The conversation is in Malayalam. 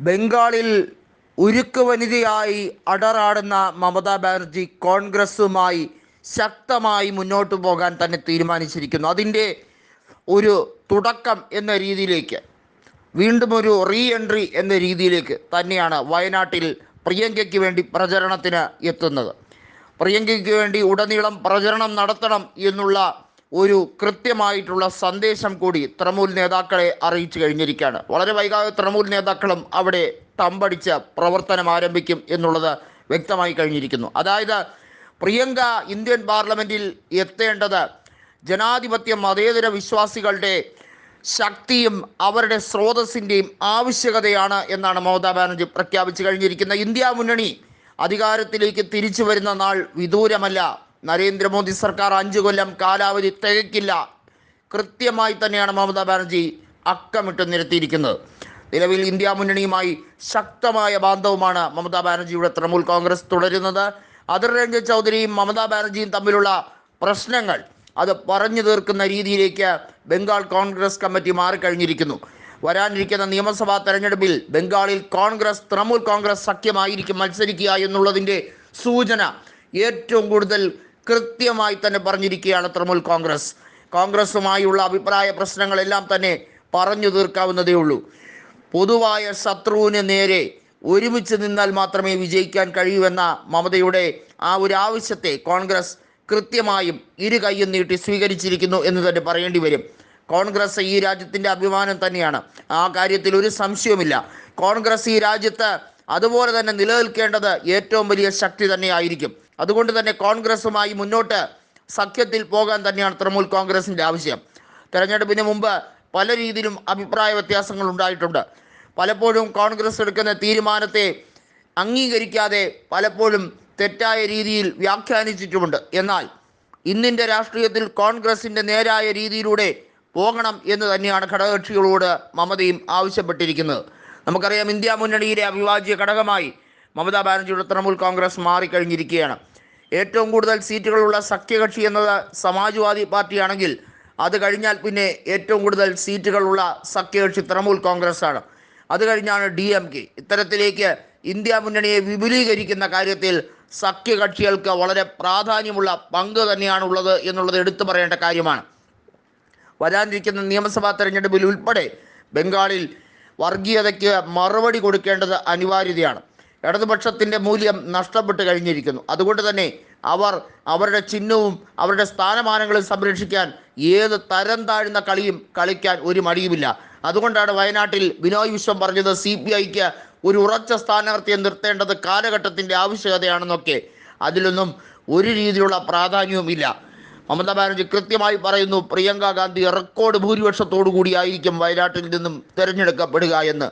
ബംഗാളിൽ ഉരുക്ക് വനിതയായി അടറാടുന്ന മമതാ ബാനർജി കോൺഗ്രസുമായി ശക്തമായി മുന്നോട്ട് പോകാൻ തന്നെ തീരുമാനിച്ചിരിക്കുന്നു. അതിന്റെ ഒരു തുടക്കം എന്ന രീതിയിലേക്ക് വീണ്ടും ഒരു റീ എൻട്രി എന്ന രീതിയിലേക്ക് തന്നെയാണ് വയനാട്ടിൽ പ്രിയങ്കയ്ക്ക് വേണ്ടി പ്രചരണത്തിന് എത്തുന്നത്. പ്രിയങ്കയ്ക്ക് വേണ്ടി ഉടനീളം പ്രചരണം നടത്തണം എന്നുള്ള ഒരു കൃത്യമായിട്ടുള്ള സന്ദേശം കൂടി തൃണമൂൽ നേതാക്കളെ അറിയിച്ചു കഴിഞ്ഞിരിക്കുകയാണ്. വളരെ വൈകാതെ തൃണമൂൽ നേതാക്കളും അവിടെ തമ്പടിച്ച പ്രവർത്തനം ആരംഭിക്കും എന്നുള്ളത് വ്യക്തമായി കഴിഞ്ഞിരിക്കുന്നു. അതായത് പ്രിയങ്ക ഇന്ത്യൻ പാർലമെന്റിൽ എത്തേണ്ടത് ജനാധിപത്യ മതേതര വിശ്വാസികളുടെ ശക്തിയും അവരുടെ സ്രോതസ്സിന്റെയും ആവശ്യകതയാണ് എന്നാണ് മമതാ ബാനർജി പ്രഖ്യാപിച്ചു കഴിഞ്ഞിരിക്കുന്നത്. ഇന്ത്യ മുന്നണി അധികാരത്തിലേക്ക് തിരിച്ചു വരുന്ന നാൾ വിദൂരമല്ല. നരേന്ദ്രമോദി സർക്കാർ അഞ്ചു കൊല്ലം കാലാവധി തികയ്ക്കില്ല. കൃത്യമായി തന്നെയാണ് മമതാ ബാനർജി അക്കമിട്ട് നിരത്തിയിരിക്കുന്നത്. നിലവിൽ ഇന്ത്യ മുന്നണിയുമായി ശക്തമായ ബാന്ധവുമാണ് മമതാ ബാനർജിയുടെ തൃണമൂൽ കോൺഗ്രസ് തുടരുന്നത്. അതിർ രഞ്ജൻ ചൗധരിയും മമതാ ബാനർജിയും തമ്മിലുള്ള പ്രശ്നങ്ങൾ അത് പറഞ്ഞു തീർക്കുന്ന രീതിയിലേക്ക് ബംഗാൾ കോൺഗ്രസ് കമ്മിറ്റി മാറിക്കഴിഞ്ഞിരിക്കുന്നു. വരാനിരിക്കുന്ന നിയമസഭാ തെരഞ്ഞെടുപ്പിൽ ബംഗാളിൽ കോൺഗ്രസ് തൃണമൂൽ കോൺഗ്രസ് സഖ്യമായിരിക്കും മത്സരിക്കുക എന്നുള്ളതിന്റെ സൂചന ഏറ്റവും കൂടുതൽ കൃത്യമായി തന്നെ പറഞ്ഞിരിക്കുകയാണ് തൃണമൂൽ കോൺഗ്രസ്. കോൺഗ്രസുമായുള്ള അഭിപ്രായ പ്രശ്നങ്ങളെല്ലാം തന്നെ പറഞ്ഞു തീർക്കാവുന്നതേ ഉള്ളൂ. പൊതുവായ ശത്രുവിന് നേരെ ഒരുമിച്ച് നിന്നാൽ മാത്രമേ വിജയിക്കാൻ കഴിയൂവെന്ന മമതയുടെ ആ ഒരു ആവശ്യത്തെ കോൺഗ്രസ് കൃത്യമായും ഇരു കൈയും നീട്ടി സ്വീകരിച്ചിരിക്കുന്നു എന്ന് തന്നെ പറയേണ്ടി വരും. കോൺഗ്രസ് ഈ രാജ്യത്തിന്റെ അഭിമാനം തന്നെയാണ്. ആ കാര്യത്തിൽ ഒരു സംശയവുമില്ല. കോൺഗ്രസ് ഈ രാജ്യത്ത് അതുപോലെ തന്നെ നിലനിൽക്കേണ്ടത് ഏറ്റവും വലിയ ശക്തി തന്നെയായിരിക്കും. അതുകൊണ്ട് തന്നെ കോൺഗ്രസുമായി മുന്നോട്ട് സഖ്യത്തിൽ പോകാൻ തന്നെയാണ് തൃണമൂൽ കോൺഗ്രസിന്റെ ആവശ്യം. തെരഞ്ഞെടുപ്പിന് മുമ്പ് പല രീതിയിലും അഭിപ്രായ വ്യത്യാസങ്ങൾ ഉണ്ടായിട്ടുണ്ട്. പലപ്പോഴും കോൺഗ്രസ് എടുക്കുന്ന തീരുമാനത്തെ അംഗീകരിക്കാതെ പലപ്പോഴും തെറ്റായ രീതിയിൽ വ്യാഖ്യാനിച്ചിട്ടുമുണ്ട്. എന്നാൽ ഇന്നിന്റെ രാഷ്ട്രീയത്തിൽ കോൺഗ്രസിന്റെ നേരായ രീതിയിലൂടെ പോകണം എന്ന് തന്നെയാണ് ഘടകകക്ഷികളോട് മമതയും ആവശ്യപ്പെട്ടിരിക്കുന്നത്. നമുക്കറിയാം ഇന്ത്യ മുന്നണിയിലെ അവിഭാജ്യ ഘടകമായി മമതാ ബാനർജിയുടെ തൃണമൂൽ കോൺഗ്രസ് മാറിക്കഴിഞ്ഞിരിക്കുകയാണ്. ഏറ്റവും കൂടുതൽ സീറ്റുകളുള്ള സഖ്യകക്ഷി എന്നത് സമാജ്വാദി പാർട്ടിയാണെങ്കിൽ അത് കഴിഞ്ഞാൽ പിന്നെ ഏറ്റവും കൂടുതൽ സീറ്റുകളുള്ള സഖ്യകക്ഷി തൃണമൂൽ കോൺഗ്രസ് ആണ് അത് കഴിഞ്ഞാണ് ഡി എം കെ. ഇത്തരത്തിലേക്ക് ഇന്ത്യ മുന്നണിയെ വിപുലീകരിക്കുന്ന കാര്യത്തിൽ സഖ്യകക്ഷികൾക്ക് വളരെ പ്രാധാന്യമുള്ള പങ്ക് തന്നെയാണുള്ളത് എന്നുള്ളത് എടുത്തു പറയേണ്ട കാര്യമാണ്. വരാനിരിക്കുന്ന നിയമസഭാ തെരഞ്ഞെടുപ്പിൽ ഉൾപ്പെടെ ബംഗാളിൽ വർഗീയതയ്ക്ക് മറുപടി കൊടുക്കേണ്ടത് അനിവാര്യതയാണ്. ഇടതുപക്ഷത്തിന്റെ മൂല്യം നഷ്ടപ്പെട്ട് കഴിഞ്ഞിരിക്കുന്നു. അതുകൊണ്ട് തന്നെ അവർ അവരുടെ ചിഹ്നവും അവരുടെ സ്ഥാനമാനങ്ങളും സംരക്ഷിക്കാൻ ഏത് തരം താഴ്ന്ന കളിയും കളിക്കാൻ ഒരു മടിയുമില്ല. അതുകൊണ്ടാണ് വയനാട്ടിൽ ബിനോയ് വിശ്വം പറഞ്ഞത് സി പി ഐക്ക് ഒരു ഉറച്ച സ്ഥാനാർത്ഥിയെ നിർത്തേണ്ടത് കാലഘട്ടത്തിന്റെ ആവശ്യകതയാണെന്നൊക്കെ. അതിലൊന്നും ഒരു രീതിയിലുള്ള പ്രാധാന്യവുമില്ല. മമതാ ബാനർജി കൃത്യമായി പറയുന്നു പ്രിയങ്ക ഗാന്ധി റെക്കോർഡ് ഭൂരിപക്ഷത്തോടു കൂടിയായിരിക്കും വയനാട്ടിൽ നിന്നും തെരഞ്ഞെടുക്കപ്പെടുക എന്ന്.